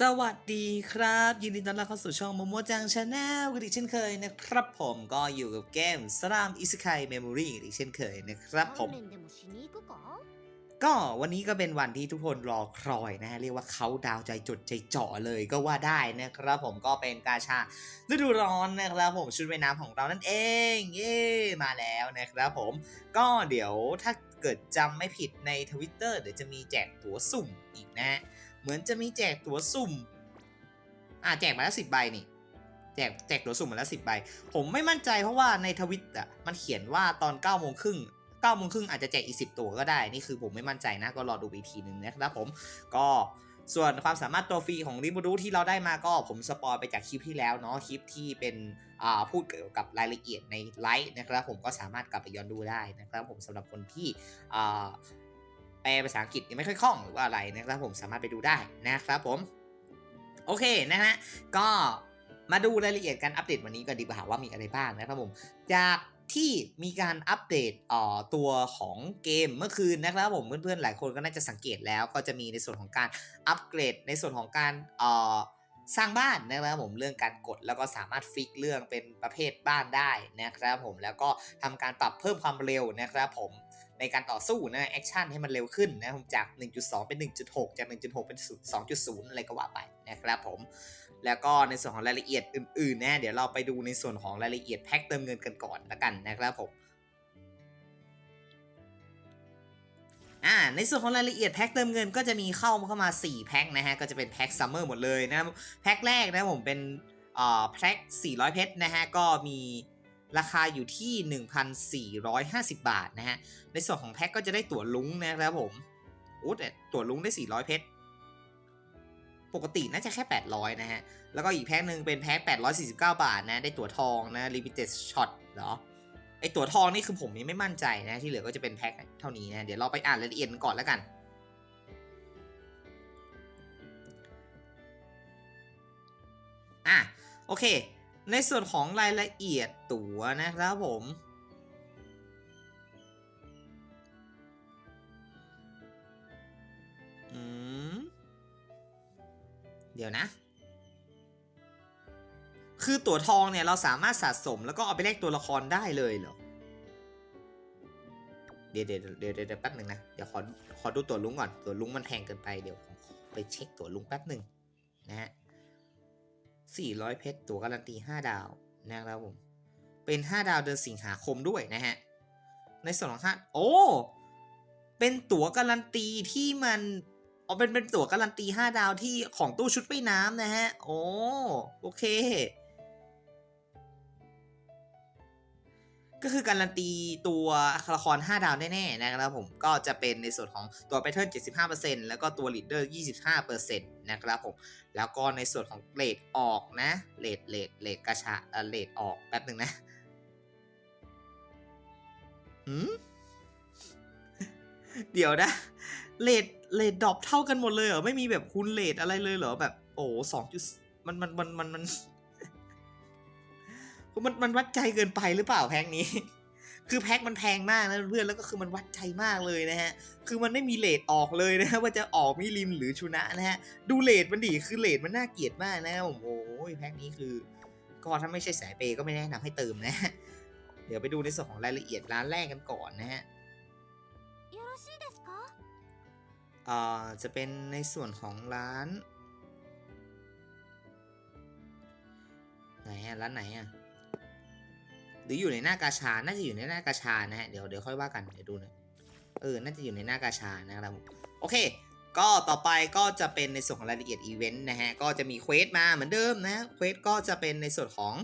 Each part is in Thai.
สวัสดีครับ ยินดีต้อนรับเข้าสู่ช่องโมโมจังชาแนลกันอีกเช่นเคยนะครับผมก็อยู่กับเกมสรามอิสคายเมมโมรี่อีกเช่นเคยนะครับผม ก็วันนี้ก็เป็นวันที่ทุกคนรอคอยนะฮะ เรียกว่าเขาดาวใจจดใจเจาะเลยก็ว่าได้นะครับผมก็เป็นกาชาฤดูร้อนนะครับผมชุดว่ายน้ำของเรานั่นเองเย่มาแล้วนะครับผม ก็เดี๋ยวถ้าเกิดจำไม่ผิดในทวิตเตอร์เดี๋ยวจะมีแจกตั๋วสุ่มอีกนะ เหมือนจะมีแจกตั๋วสุ่ม อ่าแจกมาแล้วสิบใบนี่ แจกแจกตั๋วสุ่มมาแล้วสิบใบ ผมไม่มั่นใจเพราะว่าในทวิตอะมันเขียนว่าตอน9ก้าโมงครึ่งเก้าโมงครึ่งอาจจะแจกอีกสิบตัวก็ได้ นี่คือผมไม่มั่นใจนะก็รอดูอีกทีหนึ่งนะครับผม ก็ส่วนความสามารถตัวฟรีของริบูรูที่เราได้มาก็ผมสปอยไปจากคลิปที่แล้วเนาะคลิปที่เป็นอ่าพูดเกี่ยวกับรายละเอียดในไลฟ์นะครับผมก็สามารถกลับไปย้อนดูได้นะครับผมสำหรับคนที่อ่า ปลภาษาอังกฤษยังไม่ค่อยคล่องหรือว่าอะไรนะครับผมสามารถไปดูได้นะครับผม โอเคนะฮะก็มาดูรายละเอียดการอัปเดตวันนี้กันดีกว่าว่ามีอะไรบ้างนะครับผมจากที่มีการอัปเดตเอ่อตัวของเกมเมื่อคืนนะครับผมเพื่อนๆหลายคนก็น่าจะสังเกตแล้ว ก็จะมีในส่วนของการอัปเกรดในส่วนของการเอ่อสร้างบ้านนะครับผมเรื่องการกดแล้วก็สามารถฟิกเรื่องเป็นประเภทบ้านได้นะครับผมแล้วก็ทำการปรับเพิ่มความเร็วนะครับผม ในการต่อสู้นะแอคชั่นให้มันเร็วขึ้นนะจาก 1.2 เป็น 1.6 จาก 1.6 เป็น 2.0 อะไรก็ว่าไปนะครับผม แล้วก็ในส่วนของรายละเอียดอื่นๆนะเดี๋ยวเราไปดูในส่วนของรายละเอียดแพ็คเติมเงินกันก่อนละกันนะครับผมอ่าในส่วนของรายละเอียดแพ็คเติมเงินก็จะมีเข้าเข้ามา 4 แพ็คนะฮะ ก็จะเป็นแพ็คซัมเมอร์หมดเลยนะครับแพ็คแรกนะผมเป็นอ่าแพ็ค400 เพชรนะฮะ ก็มี ราคาอยู่ที่ 1,450 บาทนะฮะ ในส่วนของแพ็คก็จะได้ตั๋วลุงนะครับผมโอ้แต่ตั๋วลุงได้ 400 เพชร ปกติน่าจะแค่ 800 นะฮะ แล้วก็อีกแพ็คหนึ่งเป็นแพ็ค849 บาทนะ ได้ตั๋วทองนะ limited shot เหรอ ไอตั๋วทองนี่คือผมยังไม่มั่นใจนะ ที่เหลือก็จะเป็นแพ็คเท่านี้นะ เดี๋ยวเราไปอ่านรายละเอียดก่อนแล้วกันอะโอเค ในส่วนของรายละเอียดตั๋วนะครับผมอืมเดี๋ยวนะ คือตั๋วทองเนี่ยเราสามารถสะสมแล้วก็เอาไปแลกตัวละครได้เลยเหรอ เดี๋ยวเดี๋ยวเดี๋ยวเดี๋ยวแป๊บหนึ่งนะ เดี๋ยวขอขอดูตั๋วลุงก่อน ตั๋วลุงมันแพงเกินไป เดี๋ยวไปเช็คตั๋วลุงแป๊บหนึ่งนะฮะ สี่ร้อยเพชรตั๋วการันตีห้าดาวนะครับผม เป็นห้าดาวเดือนสิงหาคมด้วยนะฮะ ในส่วนของค่าโอ้ เป็นตั๋วการันตีที่มันอ๋อเป็นเป็นตั๋วการันตี 5 ดาวที่ของตู้ชุดว่ายน้ำนะฮะ โอ้ โอเค ก็คือการันตีตัวละคร 5 ดาวแน่ๆนะครับผมก็จะเป็นในส่วนของตัวแพทเทิร์น75%แล้วก็ตัวลีดเดอร์25%นะครับผมแล้วก็ในส่วนของเลดออกนะเลดเลดเลดกระชาเอ่เลดออกแป๊บหนึ่งนะหืมเดี๋ยวนะเลดเลดดรอปเท่ากันหมดเลยเหรอ ไม่มีแบบคูณเลดอะไรเลยเหรอ แบบ โอ้สองจุดมันมันมันมันมัน มันมันวัดใจเกินไปหรือเปล่าแพ็กนี้ คือแพ็กมันแพงมากนะเพื่อนแล้วก็คือมันวัดใจมากเลยนะฮะ คือมันไม่มีเลทออกเลยนะฮะว่าจะออกมิลิมหรือชุนะนะฮะ ดูเลทมันดีคือเลทมันน่าเกลียดมากนะโอ้โหแพ็กนี้คือ ก็ถ้าไม่ใช่สายเปก็ไม่แนะนำให้เติมนะเดี๋ยวไปดูในส่วนของรายละเอียดร้านแรกกันก่อนนะฮะอ่าจะเป็นในส่วนของร้านไหนฮะร้านไหนอะ หรืออยู่ในหน้ากาชา น่าจะอยู่ในหน้ากาชานะฮะ เดี๋ยวเดี๋ยวค่อยว่ากัน เดี๋ยวดูนะ เออ น่าจะอยู่ในหน้ากาชานะครับผมโอเค ก็ต่อไปก็จะเป็นในส่วนของรายละเอียดอีเวนต์นะฮะ ก็จะมีเควสมาเหมือนเดิมนะเควสก็จะเป็นในส่วนของ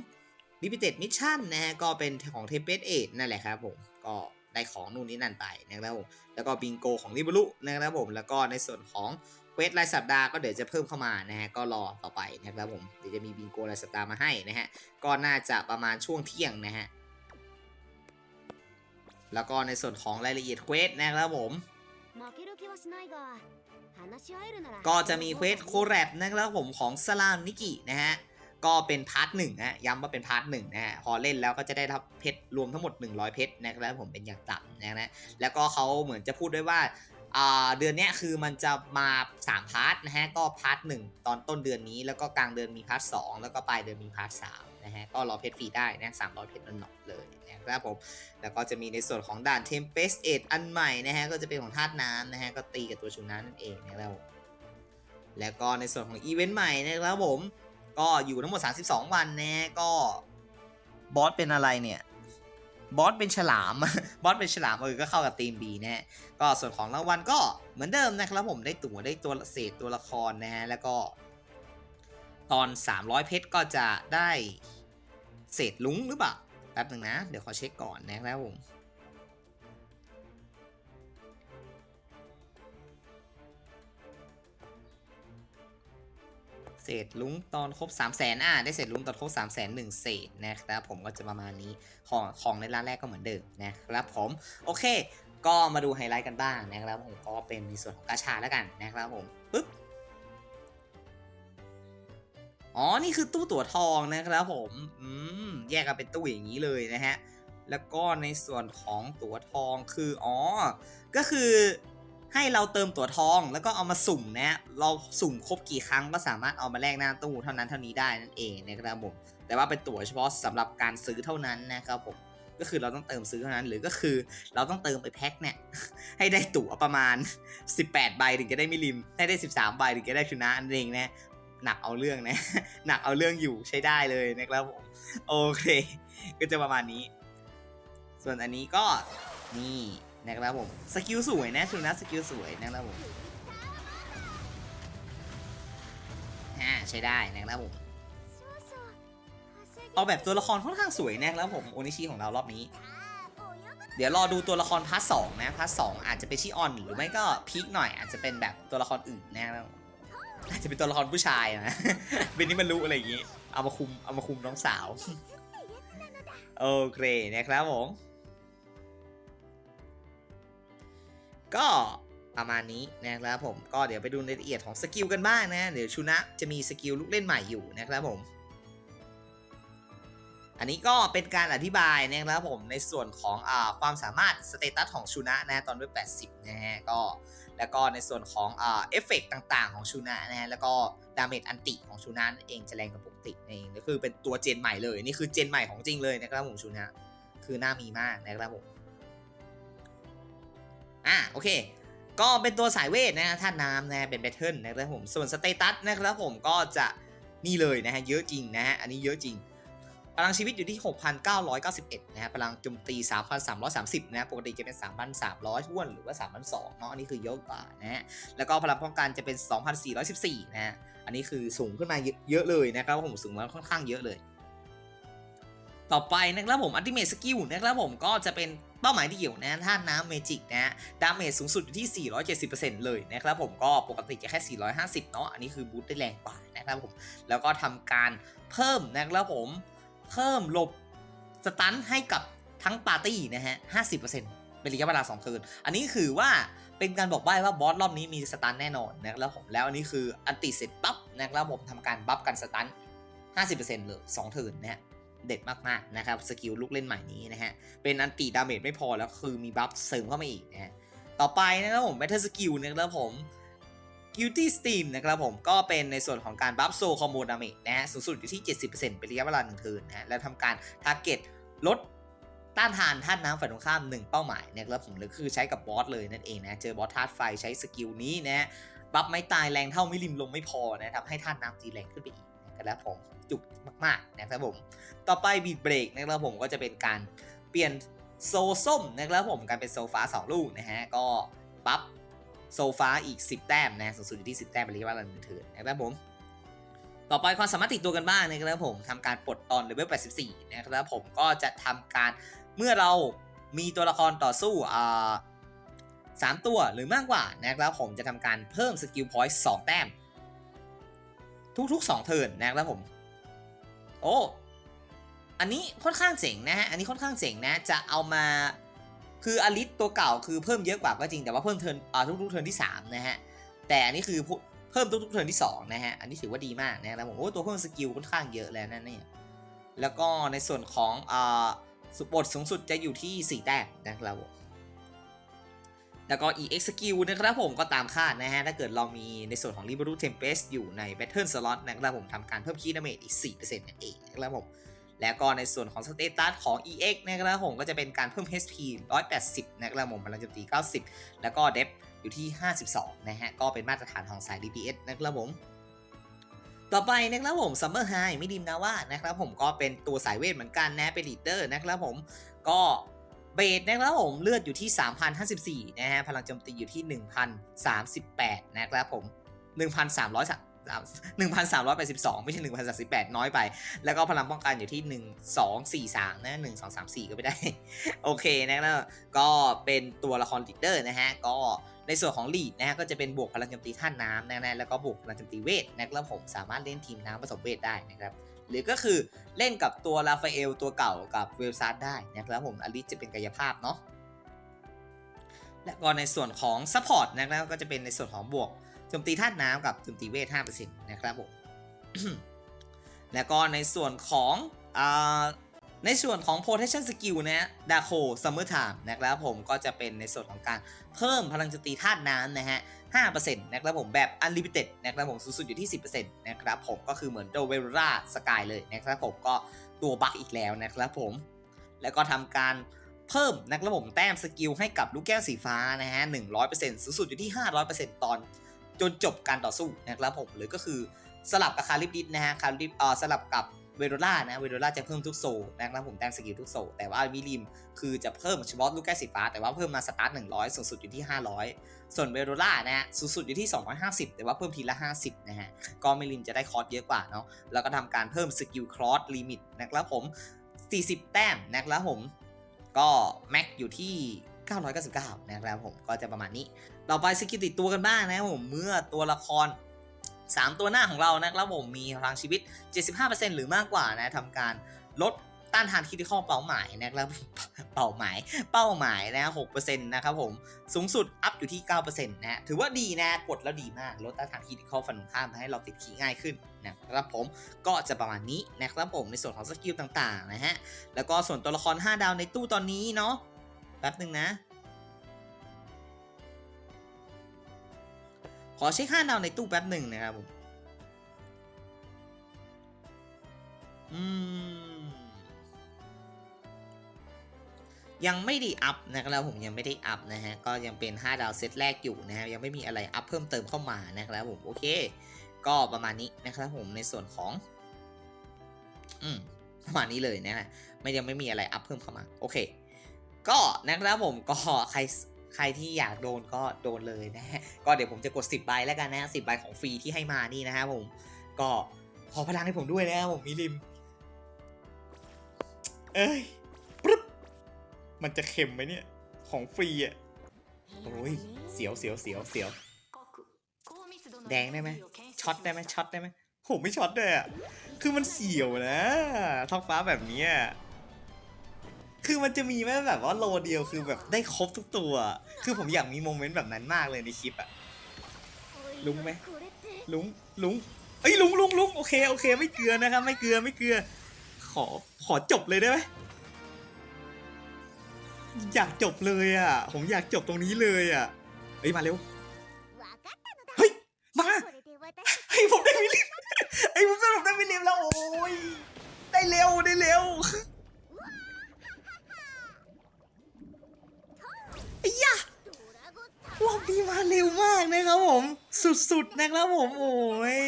Limited Mission นะฮะ ก็เป็นของ Tempest 8นั่นแหละครับผม ก็ได้ของนู่นนี่นั่นไปนะครับผม แล้วก็บิงโกของริบลุนะครับผม แล้วก็ในส่วนของ เวทรายสัปดาห์ก็เดี๋ยวจะเพิ่มเข้ามานะฮะก็รอต่อไปนะครับผมเดี๋ยวจะมีบิงโกรายสัปดาห์มาให้นะฮะก็น่าจะประมาณช่วงเที่ยงนะฮะแล้วก็ในส่วนของรายละเอียดเควสนะครับผมก็จะมีเควสโคแรบนะครับผมของสลามนิกินะฮะก็เป็นพาร์ทหนึ่งนะย้ำว่าเป็นพาร์ทหนึ่งนะฮะพอเล่นแล้วก็จะได้รับเพชรรวมทั้งหมด 100 เพชรนะครับผมเป็นอย่างต่ำนะฮะแล้วก็เขาเหมือนจะพูดด้วยว่า เดือนนี้คือมันจะมา 3 พาร์ทนะฮะก็พาร์ทหนึ่งตอนต้นเดือนนี้แล้วก็กลางเดือนมีพาร์ทสองแล้วก็ปลายเดือนมีพาร์ทสามนะฮะก็รอเพชรฟรีได้นะสามร้อยเพชรนอกเลยนะครับผมแล้วก็จะมีในส่วนของด่าน Tempest 8อันใหม่นะฮะก็จะเป็นของธาตุน้ำนะฮะก็ตีกับตัวชูน้ำนั่นเองนะครับผมแล้วก็ในส่วนของอีเวนต์ใหม่นะครับผมก็อยู่ทั้งหมด 32 วันนะก็บอสเป็นอะไรเนี่ย บอสเป็นฉลาม บอสเป็นฉลามเออก็เข้ากับทีมบีแน่ก็ส่วนของรางวัลก็เหมือนเดิมนะครับผมได้ตั๋วได้ตัวเศษตัวละครนะฮะแล้วก็ ตอน 300 เพชรก็จะได้เศษลุงหรือเปล่าแป๊บหนึ่งนะ เดี๋ยวขอเช็คก่อนนะครับผม เศษลุ้งตอนครบ 3 0 0แสนอะได้เศษลุ้งตอนครบ 3 0 0แสนหนึ่งเศษนะครับผมก็จะประมาณนี้ของของในร้านแรกก็เหมือนเดิมนะครับผมโอเค ก็มาดูไฮไลท์กันบ้างนะครับผมก็เป็นในส่วนของกาชาแล้วกันนะครับผมปึ๊บอ๋อ นี่คือตู้ตั๋วทองนะครับผม อืม แยกกันเป็นตู้อย่างนี้เลยนะฮะ แล้วก็ในส่วนของตั๋วทองคือ อ๋อ ก็คือ ให้เราเติมตั๋วทองแล้วก็เอามาสุ่มนะเราสุ่มครบกี่ครั้งก็สามารถเอามาแลกหน้าตู้เท่านั้นเท่านี้ได้นั่นเองนะครับผมแต่ว่าเป็นตั๋วเฉพาะสำหรับการซื้อเท่านั้นนะครับผมก็คือเราต้องเติมซื้อเท่านั้นหรือก็คือเราต้องเติมไปแพ็คเนี่ยให้ได้ตั๋วประมาณ 18 ใบถึงจะได้มิลิมให้ได้ 13 ใบถึงจะได้ชนะนั่นเองนะหนักเอาเรื่องนะ หนักเอาเรื่องอยู่ใช้ได้เลยนะครับผมโอเค ก็จะประมาณนี้ ส่วนอันนี้ก็นี่ นะครับผมสกิลสวยนะชูนัทสกิลสวยนะครับผมอ่าใช้ได้นะครับผมเอาแบบตัวละครค่อนข้างสวยนะครับผมโอนิชิของเรารอบนี้ เดี๋ยวรอดูตัวละครพาร์ทสองนะพาร์ทสองอาจจะเป็นชิออน หรือไม่ก็พีคหน่อย อาจจะเป็นแบบตัวละครอื่นนะครับอาจจะเป็นตัวละครผู้ชายนะเป็นนี่มันรู้อะไรอย่างงี้ เอามาคุมเอามาคุมน้องสาว โอเคนะครับผม ก็ประมาณนี้นะครับผมก็เดี๋ยวไปดูรายละเอียดของสกิลกันบ้างนะเดี๋ยวชูนะจะมีสกิลลูกเล่นใหม่อยู่นะครับผม อันนี้ก็เป็นการอธิบายนะครับผมในส่วนของอความสามารถสเตตัสของชูนะนะตอนด้วย80 นะฮะก็แล้วก็ในส่วนของอเอฟเฟกต่างๆ ของชูนะนะฮะแล้วก็ดาเมจอันติของชูนะนั่นเองจะแรงกว่าปกตินั่นเองก็คือเป็นตัวเจนใหม่เลย นี่คือเจนใหม่ของจริงเลยนะครับผมชูนะคือหน้ามีมากนะครับผม อะโอเค ก็เป็นตัวสายเวทนะฮะธาตุน้ำนะฮะเป็นแบทเทิลนะครับผมส่วนสเตตัสนะครับผมก็จะนี่เลยนะฮะเยอะจริงนะฮะอันนี้เยอะจริงพลังชีวิตอยู่ที่ 6,991 นะฮะพลังโจมตี 3,330นะฮะปกติจะเป็น 3,300ท้วนหรือว่า 3,200 เนาะ อันนี้คือเยอะกว่านะฮะ แล้วก็พลังป้องกันจะเป็น 2,414 นะฮะ อันนี้คือสูงขึ้นมาเยอะเลยนะครับผมสูงมาค่อนข้างเยอะเลย ต่อไปนะครับผมอัลติเม e สกิลนะครับผมก็จะเป็น เป้าหมายที่เดี่ยวนะท่าน้ำเมจิกนะดาเมจสูงสุดอยู่ที่ 470%เลยนะครับผมก็ปกติจะแค่ 450 เนาะอันนี้คือบูตได้แรงกว่านะครับผมแล้วก็ทำการเพิ่มนะครับผมเพิ่มหลบสตันให้กับทั้งปาร์ตี้นะฮะ 50%เป็นระยะเวลา2เทิร์นอันนี้คือว่าเป็นการบอกใบ้ว่าบอสรอบนี้มีสตันแน่นอนนะครับผมแล้วอันนี้คืออันติเสร็จปั๊บนะครับผมทำการบัฟกันสตัน50%เลย2เทิร์นนะฮะ เด็ดมากๆนะครับสกิลลูกเล่นใหม่นี้นะฮะเป็นอันติดาเมจไม่พอแล้วคือมีบัฟเสริมเข้ามาอีกนะฮะต่อไปนะครับผมแมทเทอร์สกิลนะครับผม Guilty Steam นะครับผมก็เป็นในส่วนของการบัฟโซคอมโบดาเมจนะฮะสูงสุดอยู่ที่ 70%เป็นระยะเวลา1เทิร์นนะฮะแล้วทำการทาร์เก็ตลดต้านทานธาตุน้ำฝ่ายตรงข้าม 1 เป้าหมายนะครับผมหรือคือใช้กับบอสเลยนั่นเองนะเจอบอสธาตุไฟใช้สกิลนี้นะฮะบัฟไม่ตายแรงเท่าไม่ริมลมไม่พอนะทำให้ธาตุน้ำตีแรงขึ้นไปอีกนะครับผม จุกมากๆนะครับผม ต่อไปบีดเบรกนะครับผมก็จะเป็นการเปลี่ยนโซส้มนะครับผมการเป็นโซฟ้า2 ลูกนะฮะก็บัฟโซฟ้าอีก 10 แต้มนะสูงสุดอยู่ที่ 10 แต้มเป็นเรียกว่าระดับเถิดนะครับผม ต่อไปความสามารถติดตัวกันบ้างนะครับผมทำการปลดตอนเลเวล84 นะครับผมก็จะทำการเมื่อเรามีตัวละครต่อสู้อ่าสามตัวหรือมากกว่านะครับผมจะทำการเพิ่มสกิลพอยต์2แต้ม ทุกๆ 2 เทิร์นนะครับผม โอ้อันนี้ค่อนข้างเจ๋งนะฮะ อันนี้ค่อนข้างเจ๋งนะ จะเอามา คืออลิสตัวเก่าคือเพิ่มเยอะกว่าก็จริง แต่ว่าเพิ่มเทิร์นอ่าทุกๆเทิร์นที่ 3 นะฮะ แต่อันนี้คือเพิ่มทุกๆเทิร์นที่ 2 นะฮะ อันนี้ถือว่าดีมากนะครับผมโอ้ตัวเพิ่มสกิลค่อนข้างเยอะแล้วนั่นเนี่ย แล้วก็ในส่วนของอ่าสุบทสูงสุดจะอยู่ที่ 4 แต้มนะครับผม แล้วก็ EX skill นะครับผมก็ตามคาดนะฮะ ถ้าเกิดเรามีในส่วนของ Liberu Tempest อยู่ใน Battle Slot นะครับผมทำการเพิ่มคีย์ดาเมจอีก 4%นั่นเองนะครับผม แล้วก็ในส่วนของสเตตัสของ EX นะครับผมก็จะเป็นการเพิ่ม HP 180 นะครับผมพลังโจมตี 90 แล้วก็ d e p อยู่ที่ 52 นะฮะ ก็เป็นมาตรฐานของสาย DPS นะครับผมต่อไปนะครับผม Summer High ไม่ดิมนะว่านะครับผมก็เป็นตัวสายเวทเหมือนกันนะเป็นลีดเดอร์นะครับผมก็ เบสนะครับผมเลือดอยู่ที่ 3,054 นะฮะ พลังโจมตีอยู่ที่ 1,038 นะครับผม 1,300 1,382 ไม่ใช่ 1,038 น้อยไป แล้วก็พลังป้องกันอยู่ที่ 1243 นะ 1234 ก็ไม่ได้ โอเคนะครับก็เป็นตัวละครลีดเดอร์นะฮะ ก็ในส่วนของลีดนะฮะ ก็จะเป็นบวกพลังโจมตีท่านน้ำนะนะแล้วก็บวกพลังโจมตีเวทนะครับผม สามารถเล่นทีมน้ำผสมเวทได้นะครับ หรือก็คือเล่นกับตัวราฟาเอลตัวเก่ากับเวลซาร์ได้นะครับผมอลิสจะเป็นกายภาพเนาะและก็ในส่วนของซัพพอร์ตนะครับก็จะเป็นในส่วนของบวกโจมตีธาตุน้ำกับโจมตีเวท5%นะครับผมแล้วก็ในส่วนของอ ในส่วนของ protection skill นะดาโค summer time นะครับผมก็จะเป็นในส่วนของการเพิ่มพลังโจมตีธาตุน้ำนะฮะ5%นะครับผมแบบ unlimited นะครับผมสูงสุดอยู่ที่ 10%นะครับผมก็คือเหมือนโดเวล่าสกายเลยนะครับผมก็ตัวบัคอีกแล้วนะครับผมแล้วก็ทำการเพิ่มนะครับผมแต้มสกิลให้กับลูกแก้วสีฟ้านะฮะ100%สูงสุดอยู่ที่ 500%ตอนจนจบการต่อสู้นะครับผมหรือก็คือสลับกับคาริบดิสนะฮะคาริบเอ่อสลับกับ เวโรล่านะเวโรล่าจะเพิ่มทุกโซนะครับผมแต้มสกิลทุกโซแต่ว่ามิลิมคือจะเพิ่มเฉพาะลูกแก้วสีฟ้าแต่ว่าเพิ่มมาสตาร์ท100สูงสุดอยู่ที่ 500 ส่วนเวโรล่านะฮะสูงสุดอยู่ที่ 250 แต่ว่าเพิ่มทีละ 50นะฮะก็มิลิมจะได้คอร์สเยอะกว่าเนาะแล้วก็ทำการเพิ่มสกิลครอสลิมิตนะครับผม 40 แต้มนะครับผมก็แม็กอยู่ที่999 นะครับผมก็จะประมาณนี้ ต่อไปสกิลติดตัวกันบ้างนะครับผมเมื่อตัวละคร 3 ตัวหน้าของเรานะครับผมมีพลังชีวิต 75%หรือมากกว่านะทำการลดต้านทานคิดข้อเป้าหมายนะครับเป้าหมายเป้าหมายนะ6%นะครับผมสูงสุดอัพอยู่ที่9%นะถือว่าดีนะกดแล้วดีมากลดต้านทานคิดข้อฟันตรงข้ามให้เราติดขี่ง่ายขึ้นนะครับผมก็จะประมาณนี้นะครับผมในส่วนของสกิลต่างๆนะฮะแล้วก็ส่วนตัวละคร 5 ดาวในตู้ตอนนี้เนาะแป๊บหนึ่งนะ อเช็ค5ดาวในตู้แป๊บหนึ่งนะครับผมอืมยังไม่ได้อัพนะครับผมยังไม่ได้อัพนะฮะก็ยังเป็น 5 ดาวเซตแรกอยู่นะฮะยังไม่มีอะไรอัพเพิ่มเติมเข้ามานะครับผมโอเค ก็ประมาณนี้นะครับผมในส่วนของ อืมประมาณนี้เลยนะฮะไม่ยังไม่มีอะไรอัพเพิ่มเข้ามา โอเค ก็นะครับผมก็ใคร ใครที่อยากโดนก็โดนเลยนะฮะก็เดี๋ยวผมจะกด 10ใบแล้วกันนะ10ใบของฟรีที่ให้มานี่นะครับผม ก็ขอพลังให้ผมด้วยนะครับผมมิลิม เอ้ยปึ๊บมันจะเค็มไหมเนี่ย ของฟรีอะโอ้ยเสียวเสียวเสียวเสียวแดงได้ไหมช็อตได้ไหมช็อตได้ไหมโหไม่ช็อตเลยอะคือมันเสียวนะท้องฟ้าแบบนี้ คือมันจะมีแม่แบบว่าโลเดียวคือแบบได้ครบทุกตัว คือผมอยากมีโมเมนต์แบบนั้นมากเลยในคลิปอะลุงไหมลุงลุงเอ้ลุงลุงลุงโอเคโอเค ไม่เกลือนะครับ ไม่เกลือไม่เกลือ ขอขอจบเลยได้ไหมอยากจบเลยอะ ผมอยากจบตรงนี้เลยอะเฮ้ยมาเร็วเฮ้ยมาเฮ้ยผมได้วิลเลียมไอ้ผมได้ผมได้วิลเลียมแล้วโอ้ยได้เร็วได้เร็ว อบนี้มาเร็วมากนะครับผม สุดๆนะครับผม โอ้ย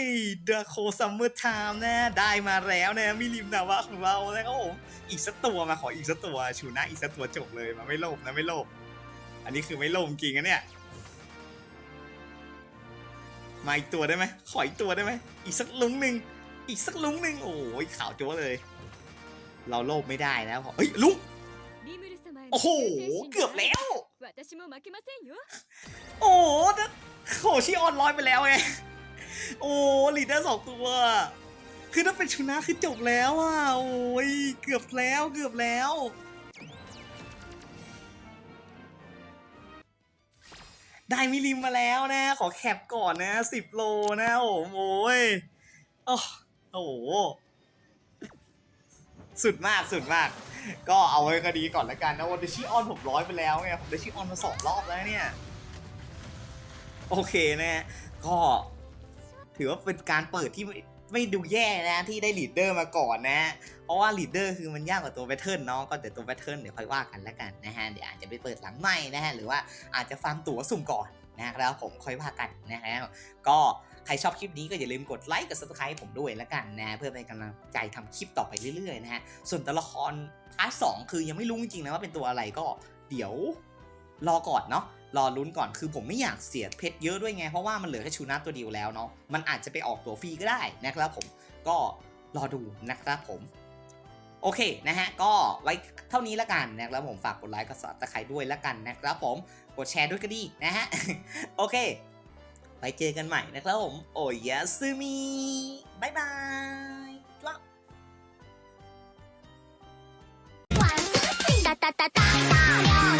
เดอะโคซัมเมอร์ไทม์นะ ได้มาแล้วนะมิลิมนาวะของเรานะครับผม อีกสักตัวมาขออีกสักตัว ชูนะอีกสักตัวจบเลยมาไม่โลภนะไม่โลภอันนี้คือไม่โลภจริงนะเนี่ยมาอีกตัวได้ไหมขออีกตัวได้ไหมอีกสักลุงหนึ่งอีกสักลุงหนึ่งโอ้ยขาวจัวเลย เราโลภไม่ได้นะพอเฮ้ยลุง โอ้โห เกือบแล้ว โอ้โหโหชีออนลอยไปแล้วไง โอ้ลีดเดอร์สองตัว คือถ้าเป็นชุนะคือจบแล้วอะ โอ้ย เกือบแล้วเกือบแล้ว ได้มิลิมมาแล้วนะ ขอแคปก่อนนะสิบโลนะ โอ้โหโอ้โห สุดมากสุดมาก ก็เอาไว้ก็ดีก่อนละกันนะวันเดชิออนผมร้อยไปแล้วไงผมได้ชิออนมาสองรอบแล้วเนี่ย โอเคนะ ก็ ถือว่าเป็นการเปิดที่ไม่ดูแย่นะที่ได้ลีดเดอร์มาก่อนนะ เพราะว่าลีดเดอร์คือมันยากกว่าตัวแพทเทิร์นเนาะก็แต่ตัวแพทเทิร์นเดี๋ยวค่อยว่ากันแล้วกันนะฮะเดี๋ยวอาจจะไปเปิดหลังใหม่นะฮะหรือว่าอาจจะฟาร์มตั๋วสุ่มก่อนนะครับผมค่อยว่ากันนะฮะก็ ใครชอบคลิปนี้ก็อย่าลืมกดไลค์กด subscribe ผมด้วยแล้วกันนะเพื่อเป็นกำลังใจทำคลิปต่อไปเรื่อยๆนะฮะส่วนตัวละครพาร์ทสองคือยังไม่รู้จริงๆนะว่าเป็นตัวอะไรก็เดี๋ยวรอก่อนเนาะรอลุ้นก่อนคือผมไม่อยากเสียเพชรเยอะด้วยไง เพราะว่ามันเหลือแค่ชูนัทตัวเดียวแล้วเนาะมันอาจจะไปออกตัวฟรีก็ได้นะครับผมก็รอดูนะครับผม โอเคนะฮะ ก็ไว้เท่านี้ละกันนะครับผมฝากกดไลค์กดซับสไครต์ด้วยละกันนะครับผมกดแชร์ด้วยก็ดีนะฮะ โอเค ไปเจอกันใหม่นะครับผม โอ้ยาซึมิบายบายจ้า哒哒哒哒哒。